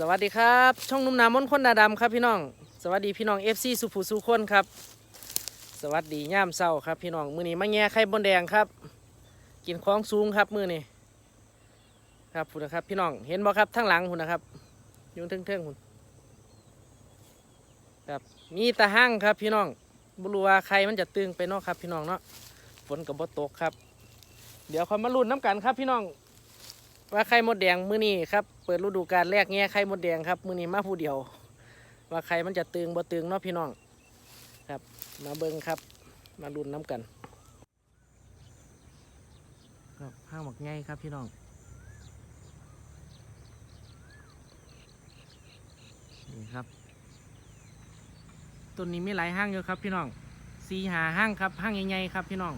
สวัสดีครับ ช่องนุ่มน้ำมนคนดาดำครับพี่น้อง สวัสดีพี่น้อง FC สุภูสุคนครับ สวัสดีย่ามเศร้าครับพี่น้องมือนี้มาแง่ไข่บนแดงครับ กินของสูงครับมือนี้ครับพุ่นะครับ พี่น้องเห็นบ่ครับทั้งหลังพุ่นะครับยุ่งเทิงๆพุ่นครับมีตะหั่งครับพี่น้องบรู้ว่ใครมันจะตึงไปนาะครับ พี่น้องเนาะฝนกับบ่ตกครับ เดี๋ยวคอยมาลุ้นน้ำกันครับพี่น้อง ว่าไข่มดแดงมื้อนี้ครับเปิดฤดูกาลแรกแง่ไข่มดแดงครับมื้อนี้มาผู้เดียว ว่าไข่มันจะตึงบ่ตึงเนาะพี่น้องครับ มาเบิ่งครับ มาลุ้นน้ำกันครับห้างหมกไงครับพี่น้องนี่ครับต้นนี้มีหลายห้างอยู่ครับพี่น้องสีหาห้างครับห้างใหญ่ๆครับพี่น้อง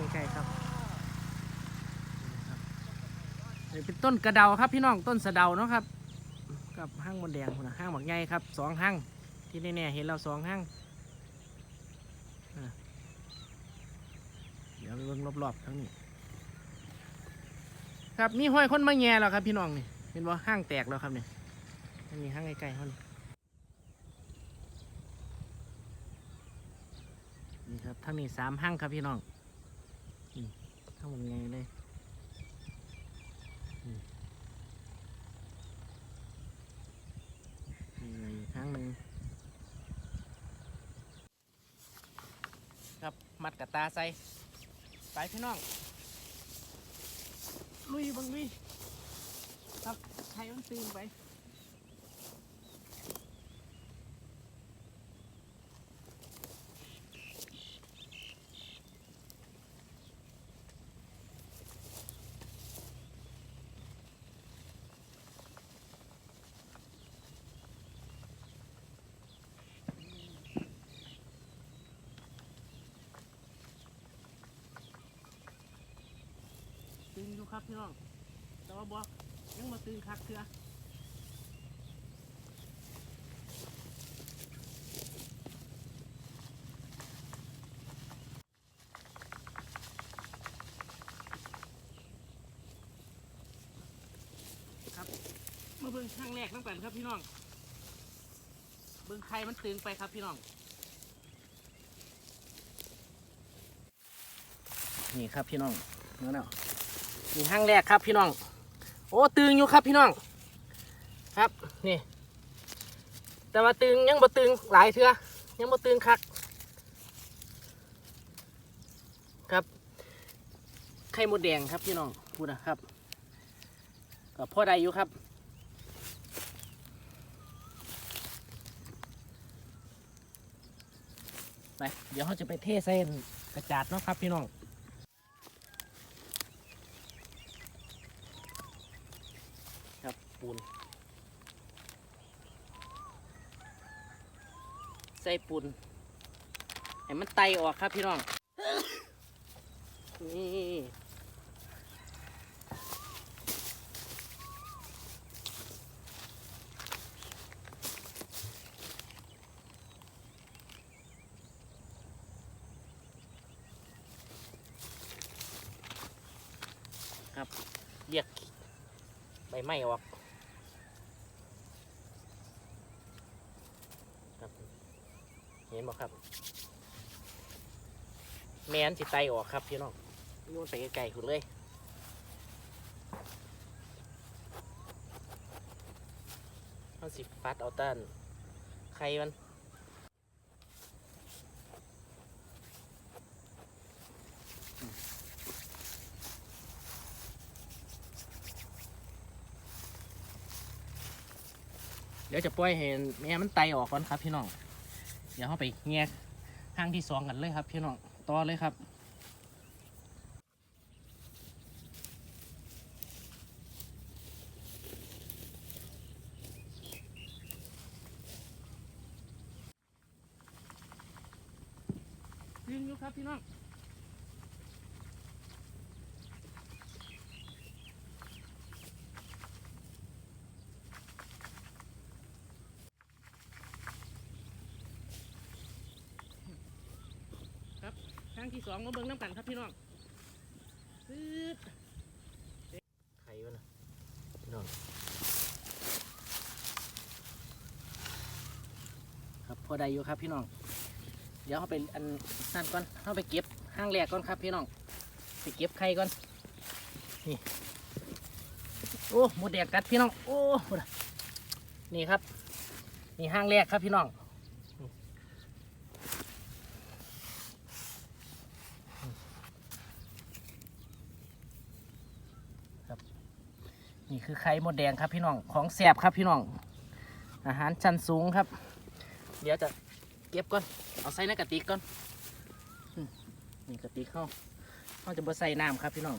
ดูใกล้ๆครับ นี่เป็นต้นกระเดาครับพี่น้องต้นสะเดาเนาะครับ กับห้างมดแดงพุ่นนะห้างหมักใหญ่ครับสองห้างที่แน่ๆเห็นเราสองห้างเดี๋ยวเบิ่งรอบๆทั้งนี้ ครับมีห้อยคนมาแง่แล้วครับ พี่น้องนี่เป็นว่าห้างแตกแล้วครับเนี่ยมันมีห้างใกล้ๆเขานี่นี่ครับทั้งนี้สามห้างครับพี่น้องทั้งหมดไงเลย มีอะไรอีกครั้งหนึ่ง ครับมัดกับตาใส่ไปพี่น้องลุยบังลุยครับใช้มันตึงไป ครับพี่น้อง แต่ว่าบอกยังมาตึงคักเถื่อครับมาเบิ่งข้างแรกน้ำกันครับพี่น้อง เบิ่งใครมันตึงไปครับพี่น้อง นี่ครับพี่น้องนั่นแหละ นี่ห้างแรกครับพี่น้อง โอ้ตึงอยู่ครับพี่น้อง ครับนี่ แต่ว่าตึงยังบ่ตึงหลายเทือยังบ่ตึงคักครับไข่มดแดงครับพี่น้องพูดนะครับก็พอได้อยู่ครับ ไป เดี๋ยวเขาจะไปเทเส้นกระจาดเนาะครับพี่น้อง ครับ ปูน ใส่ปูนให้มันไตออกครับพี่น้อง นี่ครับเรียกใบไม้ออก ครับ เห็นบ่ครับ แมนสิไตออกครับพี่น้องโยนไปไกลๆคุณเลยเอาสิฟัดเอาต้านไข่มันเดี๋ยวจะปล่อยให้แม่มันไตออกก่อนครับพี่น้อง เดี๋ยวเขาไปแงกห้างที่สองกันเลยครับ พี่น้องต่อเลยครับยืนอยู่ครับพี่น้อง รับครั้งที่สองมาเบิ่งน้ำกันครับพี่น้องซื้อไข่วะนะน้องครับพอได้อยู่ครับพี่น้อง เดี๋ยวเขาไปอันนั่นก่อนเขาไปเก็บห้างแรกก่อนครับพี่น้อง ไปเก็บไข่ก่อน นี่ โอ้หมดแดกกัดพี่น้อง โอ้หมดอะนี่ครับ นี่ห้างแรกครับพี่น้อง ครับ นี่คือไข่มดแดงครับพี่น้องของแสบครับพี่น้อง อาหารชั้นสูงครับ เดี๋ยวจะเก็บก่อนเอาใส่ในกระติกก่อนนี่กระติกเข้าเขาจะบ่ใส่น้ำครับพี่น้อง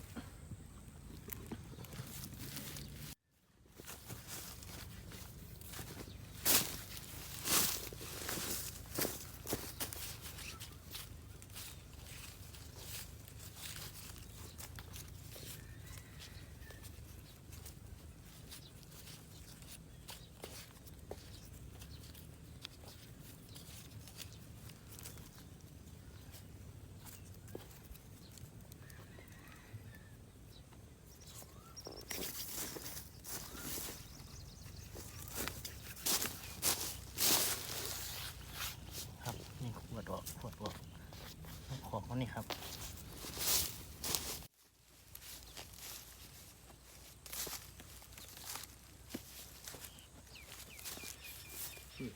ครับนี่ขวดออกขวดออกเอาของเขานี่ครับ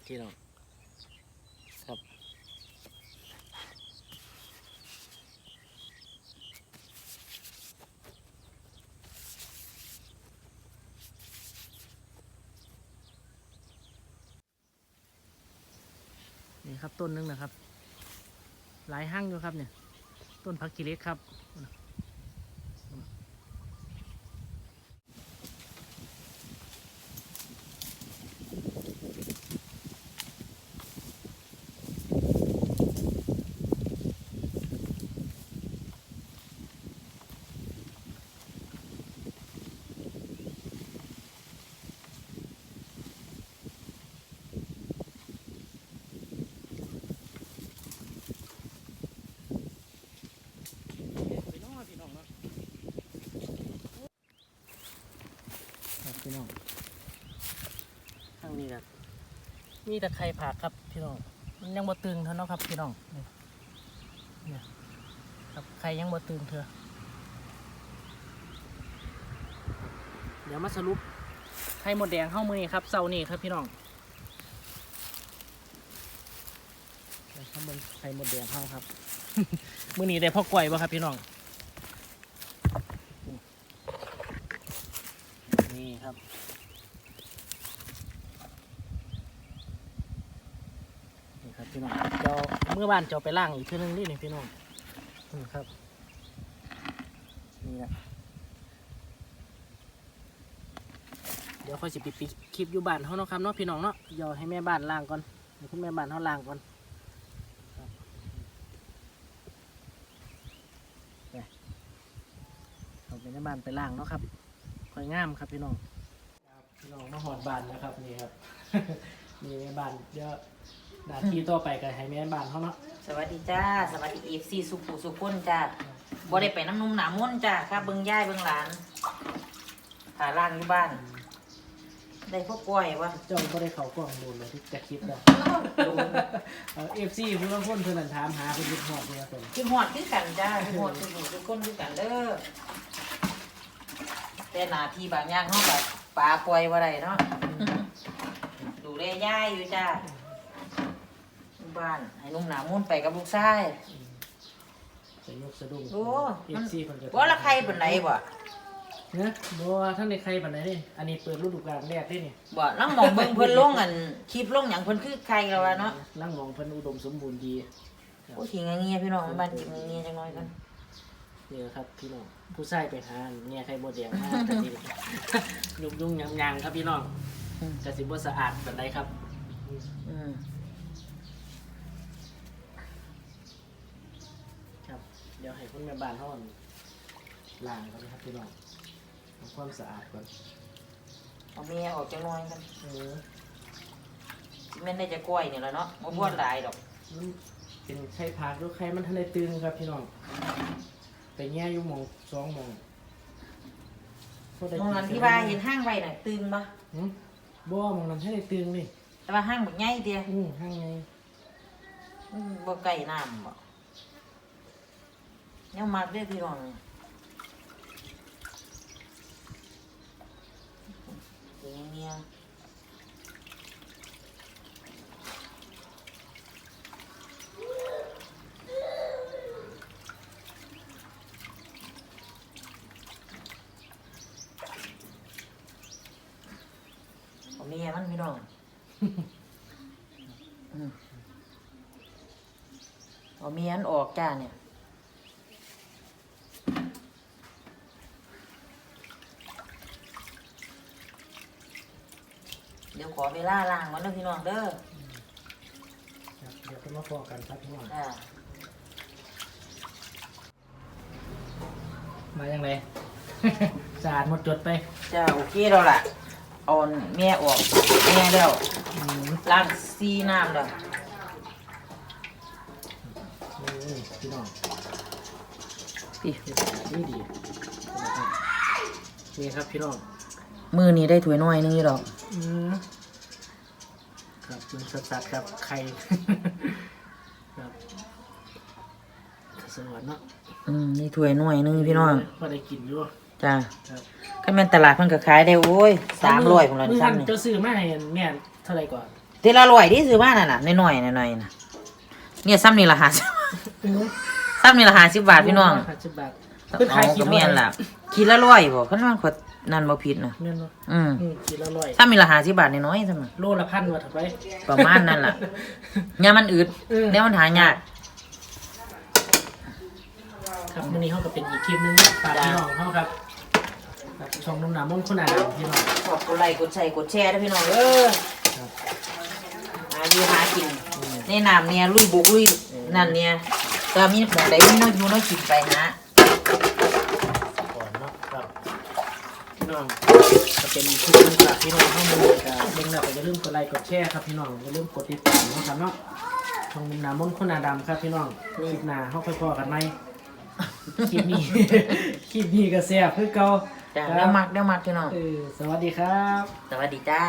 นี่ที่เราครับนี่ครับต้นนึงนะครับ หลายห้างอยู่ครับเนี่ย ต้นพักกิเลสครับ ไปน้องพี่น้องเนาะครับ พี่น้องทางนี้ครับมีแต่ไข่ผักครับพี่น้องมันยังบ่ตึงเท่าเนาะครับพี่น้องนี่เนี่ยครับไข่ยังบ่ตึงเถอะเดี๋ยวมาสรุปไข่หมดแดงเข้ามือนี่ครับเสาร์นี่ครับพี่น้องเดี๋ยวข้ามือไข่หมดแดงเข้าครับ มือนี้ได้พ่อกล้วยบ่ครับพี่น้อง นี่ครับ นี่ครับพี่น้องเจ้า เมื่อบ้านจ้าไปล่างอีกทื่อนึงนี่นี่พี่น้องนี่ครับ นี่แหละเดี๋ยวค่อยสิปิดคลิปอยู่บ้านเขาเนาะครับเนาะพี่น้องเนาะเดี๋ยวให้แม่บ้านล่างก่อนให้คุณแม่บ้านเขาล่างก่อนเอาไปในบ้านไปล่างเนาะครับค่อยงามครับพี่น้องพี่น้องมาหอดบ้านนะครับนี่ครับนี่แม่บ้านเดี๋ยว หน้าที่ต่อไปก็ให้แม่บ้านเขาเนาะสวัสดีจ้า สวัสดีเอฟซีสุขุสุขุนจ้าบ่ได้ไปน้ำนุ่มหนามุ่นจ้าครับเบิ่งย่ายเบิ่งหลานหาล่างอยู่บ้าน ได้พวกกล้วยวะเจ้าก็ได้เขากล้องโดนเลยที่จะคลิปแล้วเอฟซีผู้ต้องคนเพื่อนนถามหาคุณยุทธหอดเนี่ยเป็นคือหอดคือกันจ้าคือหอดคือหูคือคนคือกันเด้อแต่หน้าที่บางอย่างเขาแบบปลาปล่อยว่าไรเนาะดูแลย่ายอยู่จ้าอยู่ บ้าน ให้นุ่มหนามุ่นไปกับลูกชายจะยกสะดุ้งโอ้เอมันฟซีเพิ่นก็ว่าละใครเป็นไหนบ่เนี่ยบัวท่านในใครปันไหนนี่อันนี้เปิดฤดูกาลแรกได้นี่บ่ลังมองเบิ่งเพิ่นลงอันคลิปลงหยังเพิ่นคือใครแล้ววะเนาะนั่งมองเพิ่นอุดมสมบูรณ์ดีโอ้ยขี้เงี้ยๆพี่น้องบ้านกินเงี้ยๆจังน้อยกันนี่ครับพี่น้องผู้ชายไปหาเนี่ยใครบ่เดียงมาแต่ทียุ่งยุ่งๆยำยๆครับพี่น้องอืมกระสิบ่สะอาดปานใดครับอืม ครับ เดี๋ยวให้ คุณแม่บ้านเขาล้างก่อนนะครับพี่น้องทำความสะอาดก่อนเอาเมียออกจังน้อยกันเออสิแม่นได้จะกล้วยนี่แหละเนาะบ่บ่หลายดอกมันเป็นไข่ผักหรือไข่มันทะเลตึงครับพี่น้องไปแง่อยู่หมองสองหมองพอได้มองนั้นที่ว่าเห็นห้างไว้น่ะตึงปะหืมบ่มองนั้นให้ได้ตึงนี่แต่ว่าห้างบักใหญ่เดียวอือห้างไงอืมบ่ไก่น้ำบ่ เนี่ยมากเด้อพี่น้องเสียงเนี่ยเอาเมียมันพี่น้องอืมเอาเมียนออกจ้าเนี่ย เดี๋ยวขอเวลาล้างก่อนเด้อพี่น้องเด้อครับเดี๋ยวก็มาพอกันครับพี่น้องจ้ามายังไง สะอาดหมดจดไปจ้าโอเคแล้วล่ะเอาเมียออกเมียแล้วอืมล้างซีน้ำแล้วนี่พี่น้องพี่นี่ดีนี่ครับพี่น้องมือนี้ได้ถ้วยน้อยนึงอยู่ดอกอืม ครับจุนสัดๆครับไข่ครับสวัสดีเนาะอืมนี่ถ้วยน้อยนึงพี่น้องพอได้กินอยู่ จ้าครับ ก็แม่นตลาดเพิ่นก็ขายได้โอ้ยสามร้อยผมละมื้อซ้ำนั้นนี่เจ้าซื้อมาให้แม่เท่าไหร่ก่อนเทละร้อยที่ซื้อมาน่ะน่ะน้อยๆน้อยๆน่ะเนี่ยซ้ำนี่ละห้าสิบซ้ำนี่ละห้าสิบบาทพี่น้อง ห้าสิบบาทเอาก็เมียนล่ะกินละร้อยบ่คันว่าขวด นั่นบ่ผิดนะเมียนบ่อืมอืมกินละร้อยซ้ำนี่ละห้าสิบบาทน้อยๆซ้ำน่ะโลละพันว่าถัดไปประมาณนั้นล่ะ เนี่ยมันอืดเออ เนี่ยมันหายาก ครับมื้อนี้เฮาก็เป็นอีกคลิปหนึงฝากพี่น้องเฮาครับครับช่องนุ่มน้ำมนต์คนอ่านพี่น้องขอบกดไลค์กดแชร์กดแชร์ด้วยพี่น้องเออครับหาอยู่หากินในน้ำเนี่ยลุยบุกลุยนั่นเนี่ยก็มีหมองใดมีน้อยอยู่น้อยกินไปนะ ก่อนเนาะครับ พี่น้องก็เป็นคลิปหนึงฝากพี่น้องเฮามื้อนี้ก็เบิ่งแล้วก็อย่าลืมกดไลค์กดแชร์ครับพี่น้องอย่าลืมกดติดตามเนาะครับเนาะช่องนุ่มน้ำมนต์คนอ่านดำครับพี่น้องคลิปหน้าเฮาค่อยพอกันไหมคลิปนี้คลิปนี้ก็แซ่บคือเก่าจ้ะครัเดี๋ยวบมักเดี๋ยวมักพี่น้องเออสวัสดีครับ สวัสดีจ้า